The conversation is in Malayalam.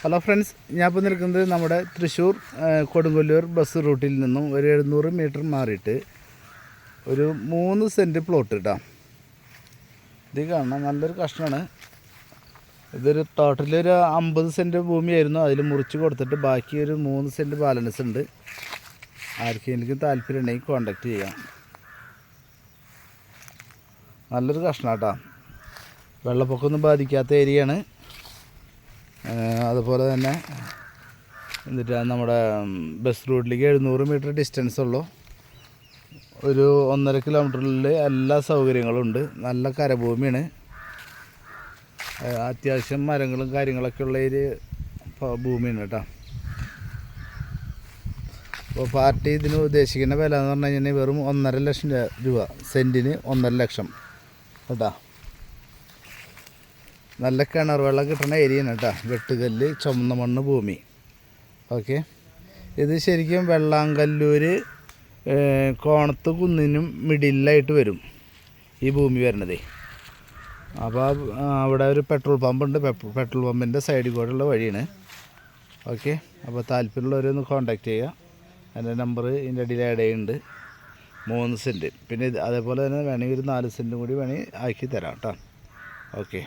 ഹലോ ഫ്രണ്ട്സ് ഞാൻ ഇപ്പോൾ നിൽക്കുന്നത് നമ്മുടെ തൃശ്ശൂർ കൊടുങ്ങല്ലൂർ ബസ് റൂട്ടിൽ നിന്നും ഒരു എഴുന്നൂറ് മീറ്റർ മാറിയിട്ട് ഒരു മൂന്ന് സെന്റ് പ്ലോട്ട് കേട്ടോ ഇത് കാണണം നല്ലൊരു കഷ്ണമാണ് ഇതൊരു ടോട്ടലി ഒരു അമ്പത് സെന്റ് ഭൂമിയായിരുന്നു. അതിൽ മുറിച്ച് കൊടുത്തിട്ട് ബാക്കി ഒരു മൂന്ന് സെന്റ് ബാലൻസ് ഉണ്ട്. ആർക്കെങ്കിലും താല്പര്യം ഉണ്ടെങ്കിൽ കോണ്ടാക്ട് ചെയ്യാം. നല്ലൊരു കഷ്ണം കേട്ടോ വെള്ളപ്പൊക്കമൊന്നും ബാധിക്കാത്ത ഏരിയയാണ് അതുപോലെ തന്നെ എന്നിട്ട് നമ്മുടെ ബസ് റൂട്ടിലേക്ക് എഴുന്നൂറ് മീറ്റർ ഡിസ്റ്റൻസ് ഉള്ളൂ. ഒരു ഒന്നര കിലോമീറ്ററിൽ എല്ലാ സൗകര്യങ്ങളും ഉണ്ട്. നല്ല കരഭൂമിയാണ്. അത്യാവശ്യം മരങ്ങളും കാര്യങ്ങളൊക്കെ ഉള്ള ഒരു ഭൂമിയാണ് കേട്ടോ. അപ്പോൾ പാർട്ടി ഇതിന് ഉദ്ദേശിക്കുന്ന വില എന്ന് പറഞ്ഞു കഴിഞ്ഞാൽ വെറും ഒന്നര ലക്ഷം രൂപ സെന്റിന് ഒന്നര ലക്ഷം കേട്ടോ. നല്ല കിണർ വെള്ളം കിട്ടുന്ന ഏരിയയാണ് കേട്ടോ. വെട്ടുകല്ല് ചുമന്ന മണ്ണ് ഭൂമി. ഓക്കെ ഇത് ശരിക്കും വെള്ളാങ്കല്ലൂർ കോണത്ത് കുന്നിനും മിഡിലായിട്ട് വരും ഈ ഭൂമി വരണതേ. അപ്പോൾ അവിടെ ഒരു പെട്രോൾ പമ്പുണ്ട് പെട്രോൾ പമ്പിന്റെ സൈഡിൽ കൂടെയുള്ള വഴിയാണ്. ഓക്കെ അപ്പോൾ താല്പര്യമുള്ളവരൊന്ന് കോൺടാക്റ്റ് ചെയ്യുക. എന്റെ നമ്പർ ഇതിന്റെ അടിയിൽ ആഡ് ചെയ്യുന്നുണ്ട്. മൂന്ന് സെന്റ് പിന്നെ അതേപോലെ തന്നെ വേണമെങ്കിൽ ഒരു നാല് സെന്റും കൂടി വേണമെങ്കിൽ ആക്കി തരാം കേട്ടോ. ഓക്കെ